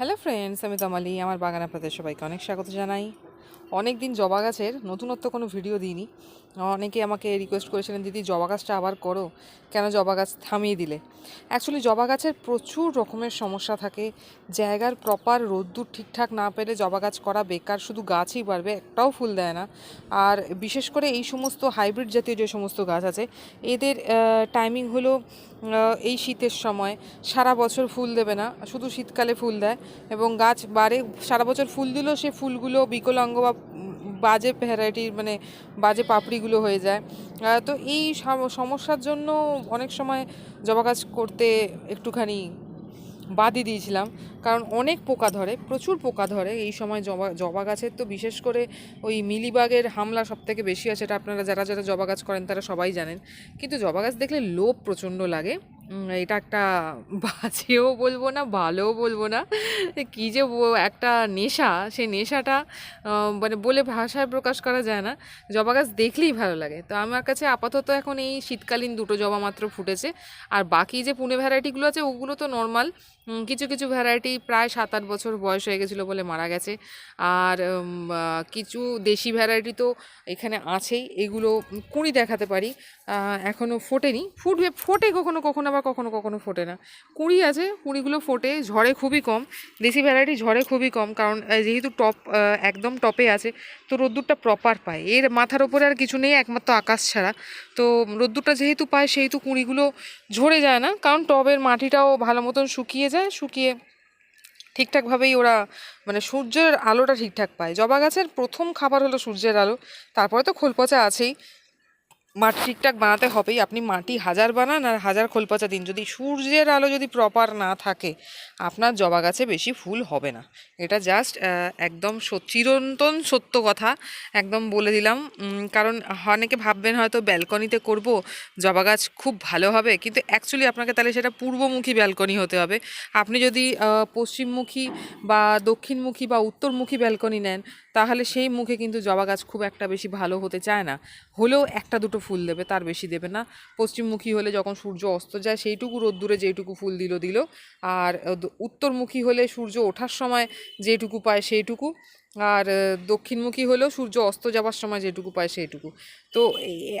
Hello friends আমি তমালি আমার বাগান আপনাদের সবাইকে অনেক স্বাগত জানাই। অনেক দিন জবা গাছের নতুনত্ব কোনো ভিডিও দিইনি। অনেকে আমাকে রিকোয়েস্ট করেছিলেন, দিদি, জবা গাছটা আবার করো। কেন জবা গাছ থামিয়ে দিলে? অ্যাকচুয়ালি জবা গাছের প্রচুর রকমের সমস্যা থাকে। জায়গার প্রপার রোদ্দুর ঠিকঠাক না পেলে জবা গাছ করা বেকার, শুধু গাছই বাড়বে একটাও ফুল দেয় না। আর বিশেষ করে এই সমস্ত হাইব্রিড জাতীয় যে সমস্ত গাছ আছে, এদের টাইমিং হলো এই শীতের সময়। সারা বছর ফুল দেবে না, শুধু শীতকালে ফুল দেয়। এবং গাছ বাড়ে, সারা বছর ফুল দিলেও সে ফুলগুলো বিকলাঙ্গ বা বাজে ভ্যারাইটির মানে বাজে পাপড়িগুলো হয়ে যায়। তো এই সম- সমস্যার জন্য অনেক সময় জবা গাছ করতে একটুখানি বাদই দিয়েছিলাম। কারণ অনেক পোকা ধরে, প্রচুর পোকা ধরে এই সময় জবা জবা গাছের। তো বিশেষ করে ওই মিলিবাগের হামলা সব থেকে বেশি আছে এটা আপনারা যারা যারা জবা গাছ করেন তারা সবাই জানেন। কিন্তু জবা গাছ দেখলে লোভ প্রচণ্ড লাগে। এটা একটা বাজেও বলব না, ভালোও বলব না। কী যে একটা নেশা, সেই নেশাটা মানে বলে ভাষায় প্রকাশ করা যায় না। জবা গাছ দেখলেই ভালো লাগে। তো আমার কাছে আপাতত এখন এই শীতকালীন দুটো জবা মাত্র ফুটেছে। আর বাকি যে পুনে ভ্যারাইটিগুলো আছে, ওগুলো তো নর্মাল কিছু কিছু ভ্যারাইটি প্রায় সাত আট বছর বয়স হয়ে গেছিল বলে মারা গেছে। আর কিছু দেশি ভ্যারাইটি তো এখানে আছেই। এগুলো কুঁড়ি দেখাতে পারি। এখনও ফোটেনি। ফুটবে, ফোটে কখনো কখনো, আবার কখনো কখনো ফোটে না। কুঁড়ি আছে, কুঁড়িগুলো ফোটে, ঝড়ে খুবই কম। দেশি ভ্যারাইটি ঝড়ে খুবই কম, কারণ যেহেতু টপ একদম টপে আছে, তো রোদ্দুরটা প্রপার পায়। এর মাথার ওপরে আর কিছু নেই, একমাত্র আকাশ ছাড়া। তো রোদ্দুরটা যেহেতু পায়, সেহেতু কুঁড়িগুলো ঝরে যায় না, কারণ টবের মাটিটাও ভালো মতন শুকিয়ে যায়, শুকিয়ে ঠিকঠাকভাবেই ওরা মানে সূর্যের আলোটা ঠিকঠাক পায়। জবা গাছের প্রথম খাবার হলো সূর্যের আলো, তারপরে তো খোল পচা আছেই। মাটি ঠিকঠাক বানাতে হবেই। আপনি মাটি হাজার বানান আর হাজার খোল পচা দিন। যদি সূর্যের আলো যদি প্রপার না থাকে, আপনার জবা গাছে বেশি ফুল হবে না। এটা জাস্ট একদম চিরন্তন সত্য কথা। একদম বলে দিলাম। কারণ অনেকে ভাববেন হয়তো ব্যালকনিতে করব, জবা গাছ খুব ভালো হবে। কিন্তু অ্যাকচুয়ালি আপনাকে তাহলে সেটা পূর্বমুখী ব্যালকনি হতে হবে। আপনি যদি পশ্চিমমুখী বা দক্ষিণমুখী বা উত্তরমুখী ব্যালকনি নেন, তাহলে সেই মুখে কিন্তু জবা গাছ খুব একটা বেশি ভালো হতে চায় না। হলেও একটা দুটো ফুল দেবে, তার বেশি দেবে না। পশ্চিমমুখী হলে যখন সূর্য অস্ত যায়, সেইটুকু রোদ্দুরে যেইটুকু ফুল দিল দিল। আর উত্তরমুখী হলে সূর্য ওঠার সময় যেটুকু পায় সেইটুকু। আর দক্ষিণমুখী হলেও সূর্য অস্ত যাওয়ার সময় যেটুকু পায় সেইটুকু। তো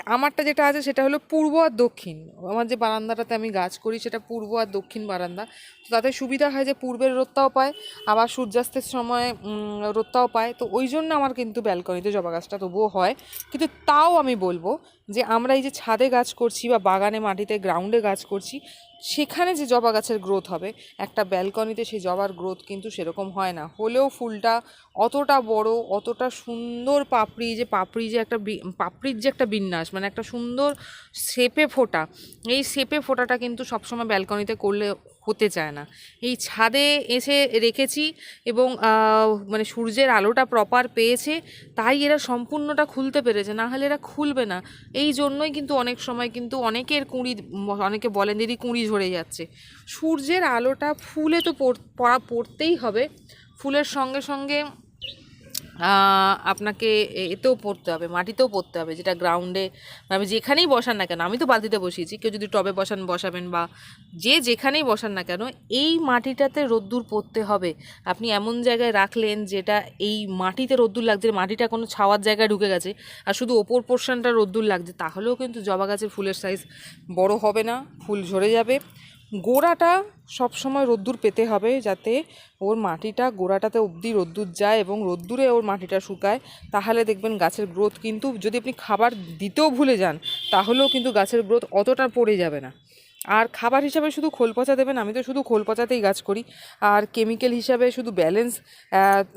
আমারটা যেটা আছে সেটা হলো পূর্ব আর দক্ষিণ। আমার যে বারান্দাটাতে আমি গাছ করি সেটা পূর্ব আর দক্ষিণ বারান্দা। তো তাতে সুবিধা হয় যে পূর্বের রোদটাও পায়, আবার সূর্যাস্তের সময় রোদটাও পায়। তো ওই জন্য আমার কিন্তু ব্যালকনিতে জবা গাছটা তবুও হয়। কিন্তু তাও আমি বলব যে আমরা এই যে ছাদে গাছ করছি বা বাগানে মাটিতে, গ্রাউন্ডে গাছ করছি সেখানে যে জবা গাছের গ্রোথ হবে, একটা ব্যালকনিতে সেই জবার গ্রোথ কিন্তু সেরকম হয় না। হলেও ফুলটা অতটা বড়, অতটা সুন্দর পাপড়ি, যে পাপড়ি যে একটা পাপড়ির যে একটা বিন্যাস মানে একটা সুন্দর শেপে ফোটা, এই শেপে ফোটাটা কিন্তু সবসময় ব্যালকনিতে করলে হতে চায় না। এই ছাদে এসে রেখেছি এবং মানে সূর্যের আলোটা প্রপার পেয়েছে, তাই এরা সম্পূর্ণটা খুলতে পেরেছে। না হলে এরা খুলবে না। এই জন্যই কিন্তু অনেক সময় কিন্তু অনেকের কুঁড়ি, অনেকে বলেন, দিদি, কুঁড়ি ঝরে যাচ্ছে। সূর্যের আলোটা ফুলে তো পড়া, পড়তেই হবে। ফুলের সঙ্গে সঙ্গে আপনাকে এতেও পড়তে হবে, মাটিতেও পড়তে হবে, যেটা গ্রাউন্ডে আমি যেখানেই বসান না কেন, আমি তো বালতিতে বসিয়েছি, কেউ যদি টবে বসান, বসাবেন বা যে যেখানেই বসান না কেন, এই মাটিটাতে রোদ্দুর পড়তে হবে। আপনি এমন জায়গায় রাখলেন যেটা এই মাটিতে রোদ্দুর লাগছে মাটিটা কোনো ছাওয়ার জায়গায় ঢুকে গেছে আর শুধু ওপর পোর্শনটা রোদ্দুর লাগছে, তাহলেও কিন্তু জবা গাছের ফুলের সাইজ বড় হবে না, ফুল ঝরে যাবে। গোড়াটা সবসময় রোদ্দুর পেতে হবে যাতে ওর মাটিটা গোড়াটাতে অবধি রোদ্দুর যায় এবং রোদ্দুরে ওর মাটিটা শুকায়। তাহলে দেখবেন গাছের গ্রোথ কিন্তু যদি আপনি খাবার দিতেও ভুলে যান, তাহলেও কিন্তু গাছের গ্রোথ অতটা পড়ে যাবে না। আর খাবার হিসাবে শুধু খোল পচা দেবেন, আমি তো শুধু খোল পচাতেই গাছ করি। আর কেমিক্যাল হিসাবে শুধু ব্যালেন্স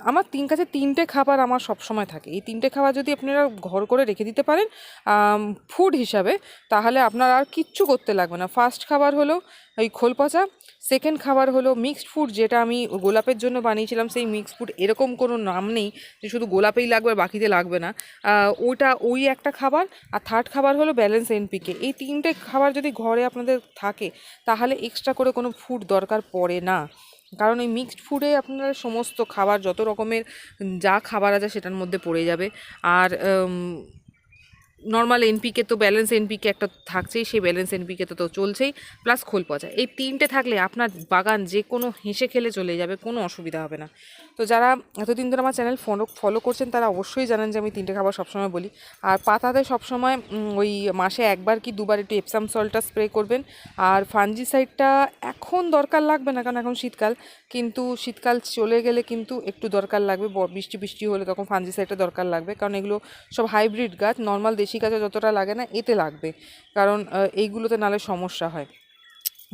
আমার তিন কাছে তিনটে খাবার আমার সব সময় থাকে। এই তিনটে খাবার যদি আপনারা ঘর করে রেখে দিতে পারেন ফুড হিসাবে, তাহলে আপনার আর কিচ্ছু করতে লাগবে না। ফার্স্ট খাবার হলো ওই খোল পচা সেকেন্ড খাবার হলো মিক্সড ফুড যেটা আমি গোলাপের জন্য বানিয়েছিলাম, সেই মিক্সড ফুড এরকম কোনো নাম নেই যে শুধু গোলাপেই লাগবে আর বাকিতে লাগবে না। ওইটা ওই একটা খাবার, আর থার্ড খাবার হলো ব্যালেন্স এনপিকে এই তিনটে খাবার যদি ঘরে আপনাদের থাকে, তাহলে এক্সট্রা করে কোনো ফুড দরকার পড়ে না। কারণ এই মিক্সড ফুডে আপনারা সমস্ত খাবার, যত রকমের যা খাবার আছে, সেটার মধ্যে পড়ে যাবে। আর নর্মাল এনপিকে তো ব্যালেন্স এনপিকে একটা থাকছেই, সেই ব্যালেন্স এনপিকে তো তো চলছেই প্লাস খোল পচা এই তিনটে থাকলে আপনার বাগান যে কোনো হেসে খেলে চলে যাবে, কোনো অসুবিধা হবে না। তো যারা এতদিন ধরে আমার চ্যানেল ফলো ফলো করছেন, তারা অবশ্যই জানেন যে আমি তিনটে খাবার সবসময় বলি। আর পাতাতে সবসময় ওই মাসে একবার কি দুবার একটু এপসাম সল্টটা স্প্রে করবেন। আর ফাঞ্জিসাইডটা এখন দরকার লাগবে না, কারণ এখন শীতকাল। কিন্তু শীতকাল চলে গেলে কিন্তু একটু দরকার লাগবে বৃষ্টি বৃষ্টি হলে তখন ফাঞ্জিসাইডটা দরকার লাগবে। কারণ এগুলো সব হাইব্রিড গাছ নর্মাল দেশি গাছে যতটা লাগে না, এতে লাগবে। কারণ এইগুলোতে নালে সমস্যা হয়।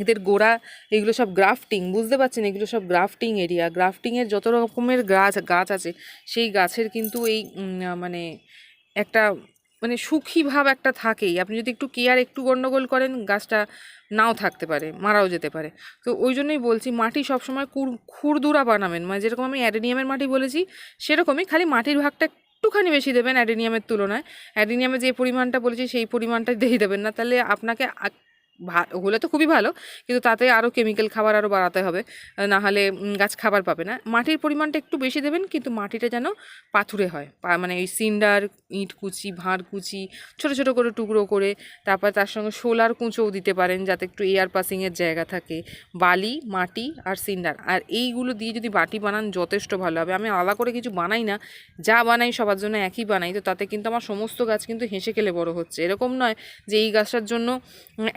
এদের গোড়া, এগুলো সব গ্রাফটিং, বুঝতে পারছেন? এগুলো সব গ্রাফটিং এরিয়া। গ্রাফটিংয়ের যত রকমের গাছ গাছ আছে, সেই গাছের কিন্তু এই মানে একটা মানে সুখী ভাব একটা থাকেই। আপনি যদি একটু কেয়ার, একটু গন্ডগোল করেন, গাছটা নাও থাকতে পারে, মারাও যেতে পারে। তো ওই জন্যই বলছি, মাটি সবসময় কুর, খুরদুরা বানাবেন। মানে যেরকম আমি অ্যাডেনিয়ামের মাটি বলেছি, সেরকমই খালি মাটির ভাগটা একটুখানি বেশি দেবেন অ্যাডেনিয়ামের তুলনায়। অ্যাডেনিয়ামে যে পরিমাণটা বলেছি, সেই পরিমাণটা দিয়ে দেবেন না। তাহলে আপনাকে হলে তো খুবই ভালো, কিন্তু তাতে আরও কেমিক্যাল খাবার আরও বাড়াতে হবে না হলে গাছ খাবার পাবে না। মাটির পরিমাণটা একটু বেশি দেবেন, কিন্তু মাটিটা যেন পাথুরে হয় মানে ওই সিন্ডার, ইট কুচি, ভাঁড় কুচি, ছোটো ছোটো করে টুকরো করে, তারপর তার সঙ্গে সোলার কুঁচোও দিতে পারেন, যাতে একটু এয়ার পাসিংয়ের জায়গা থাকে। বালি, মাটি আর সিন্ডার, আর এইগুলো দিয়ে যদি বাটি বানান, যথেষ্ট ভালো হবে। আমি আলাদা করে কিছু বানাই না, যা বানাই সবার জন্য একই বানাই, তো তাতে কিন্তু আমার সমস্ত গাছ কিন্তু হেসে খেলে বড় হচ্ছে। এরকম নয় যে এই গাছটার জন্য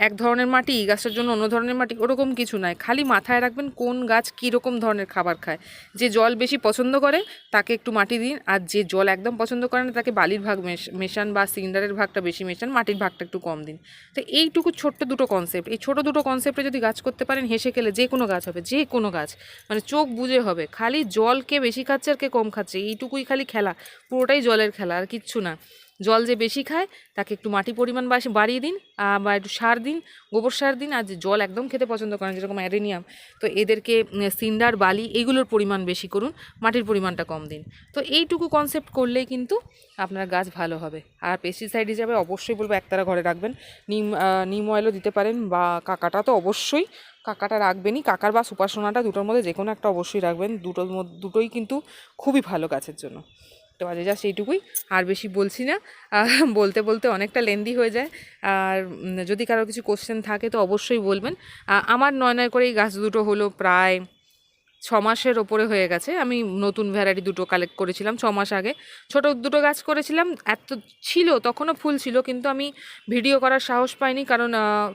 এক ধরনের মাটি, এই গাছটার জন্য অন্য ধরনের মাটি, ওরকম কিছু নয় খালি মাথায় রাখবেন কোন গাছ কীরকম ধরনের খাবার খায়। যে জল বেশি পছন্দ করে, তাকে একটু মাটি দিন। আর যে জল একদম পছন্দ করে না, তাকে বালির ভাগ মেশ- মেশান বা সিলিন্ডারের ভাগটা বেশি মেশান, মাটির ভাগটা একটু কম দিন। তো এইটুকু ছোট্ট দুটো কনসেপ্ট এই ছোট দুটো কনসেপ্টে যদি গাছ করতে পারেন, হেসে খেলে যে কোনো গাছ হবে, যে কোনো গাছ। মানে চোখ বুঝে হবে। খালি জল কে বেশি খাচ্ছে আর কে কম খাচ্ছে, এইটুকুই খালি খেলা। পুরোটাই জলের খেলা, আর কিচ্ছু না। জল যে বেশি খায়, তাকে একটু মাটি পরিমাণ বাড়িয়ে দিন বা একটু সার দিন, গোবর সার দিন, আর যে জল একদম খেতে পছন্দ করেন, যেরকম অ্যারেনিয়াম, তো এদেরকে সিন্ডার, বালি এইগুলোর পরিমাণ বেশি করুন, মাটির পরিমাণটা কম দিন। তো এইটুকু কনসেপ্ট করলেই কিন্তু আপনার গাছ ভালো হবে। আর পেস্টিসাইড হিসাবে অবশ্যই বলব, একতারা ঘরে রাখবেন। নিম নিম অয়েলও দিতে পারেন, বা কাকাটা তো অবশ্যই, কাকাটা রাখবেনই। কাকার বা সুপার সোনাটা দুটোর মধ্যে যে কোনো একটা অবশ্যই রাখবেন। দুটোর মধ্যে, দুটোই কিন্তু খুবই ভালো গাছের জন্য। তো পারে জাস্ট এইটুকুই আর বেশি বলছি না বলতে বলতে অনেকটা লেন্দি হয়ে যায়। আর যদি কারও কিছু কোশ্চেন থাকে তো অবশ্যই বলবেন। আমার নয় নয় করে এই গাছ দুটো হলো প্রায় ছ মাসের ওপরে হয়ে গেছে। আমি নতুন ভ্যারাইটি দুটো কালেক্ট করেছিলাম ছ মাস আগে। ছোট দুটো গাছ করেছিলাম, এত ছিল, তখনও ফুল ছিল, কিন্তু আমি ভিডিও করার সাহস পাইনি কারণ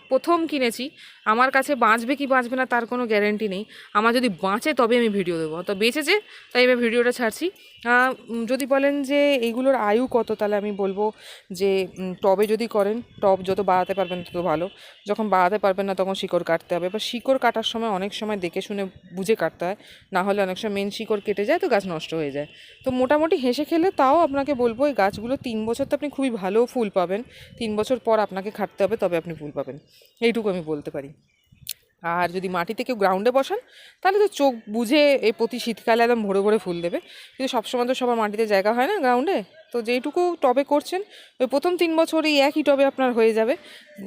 প্রথম কিনেছি। আমার কাছে বাঁচবে কি বাঁচবে না তার কোনো গ্যারেন্টি নেই। আমার যদি বাঁচে তবে আমি ভিডিও দেবো। তো বেঁচেছে, তাই এবার ভিডিওটা ছাড়ছি। যদি বলেন যে এইগুলোর আয়ু কত, তাহলে আমি বলব যে টবে যদি করেন, টব যত বাড়াতে পারবেন তত ভালো। যখন বাড়াতে পারবেন না তখন শিকড় কাটতে হবে। এবার শিকড় কাটার সময় অনেক সময় দেখে শুনে, বুঝে কাটতে হয়। না হলে অনেক সময় মেন শিকড় কেটে যায়, তো গাছ নষ্ট হয়ে যায়। তো মোটামুটি হেসে খেলে তাও আপনাকে বলব, এই গাছগুলো তিন বছর তো আপনি খুবই ভালো ফুল পাবেন। তিন বছর পর আপনাকে খাটতে হবে, তবে আপনি ফুল পাবেন। এইটুকু আমি বলতে পারি। আর যদি মাটিতে কেউ গ্রাউন্ডে বসান, তাহলে তো চোখ বুঝে এই প্রতি শীতকালে একদম ভরে ভরে ফুল দেবে। কিন্তু সবসময় তো সবার মাটিতে জায়গা হয় না গ্রাউন্ডে তো যেইটুকু টবে করছেন, ওই প্রথম তিন বছর এই একই টবে আপনার হয়ে যাবে।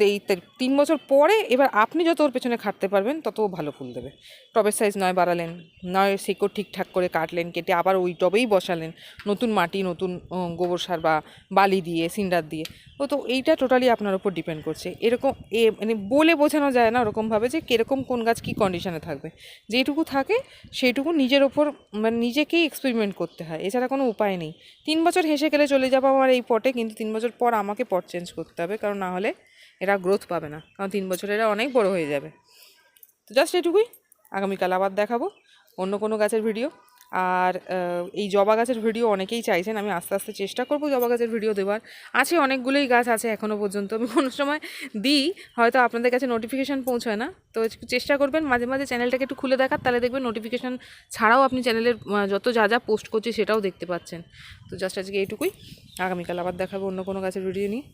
এই তিন বছর পরে এবার আপনি যত ওর পেছনে খাটতে পারবেন, তত ভালো ফুল দেবে। টবের সাইজ নয় বাড়ালেন, নয় শিকড় ঠিকঠাক করে কাটলেন, কেটে আবার ওই টবেই বসালেন, নতুন মাটি, নতুন গোবর সার বা বালি দিয়ে, সিন্ডার দিয়ে। ও তো এইটা টোটালি আপনার উপর ডিপেন্ড করছে। এরকম, এ মানে বলে বোঝানো যায় না ওরকমভাবে যে কীরকম কোন গাছ কী কন্ডিশনে থাকবে। যেইটুকু থাকে, সেইটুকু নিজের ওপর মানে নিজেকেই এক্সপেরিমেন্ট করতে হয়। এছাড়া কোনো উপায় নেই। তিন বছর হেসে গেলে চলে যাব আমার এই পটে, কিন্তু তিন বছর পর আমাকে পট চেঞ্জ করতে হবে, কারণ না হলে এরা গ্রোথ পাবে না, কারণ তিন বছর এরা অনেক বড় হয়ে যাবে। তো জাস্ট এটুকুই, আগামীকাল আবার দেখাবো অন্য কোনো গাছের ভিডিও আর এই জবা গাছের ভিডিও অনেকেই চাইছেন, আমি আস্তে আস্তে চেষ্টা করব জবা গাছের ভিডিও দেওয়ার। আছে অনেকগুলোই গাছ আছে এখনও পর্যন্ত, আমি কোনো সময় দিই, হয়তো আপনাদের কাছে নোটিফিকেশান পৌঁছয় না। তো চেষ্টা করবেন, মাঝে মাঝে চ্যানেলটাকে একটু খুলে দেখার, তাহলে দেখবেন নোটিফিকেশান ছাড়াও আপনি চ্যানেলের যত যা যা পোস্ট করছি সেটাও দেখতে পাচ্ছেন। তো জাস্ট আজকে এইটুকুই, আগামীকাল আবার দেখাবো অন্য কোনো গাছের ভিডিও নিয়ে।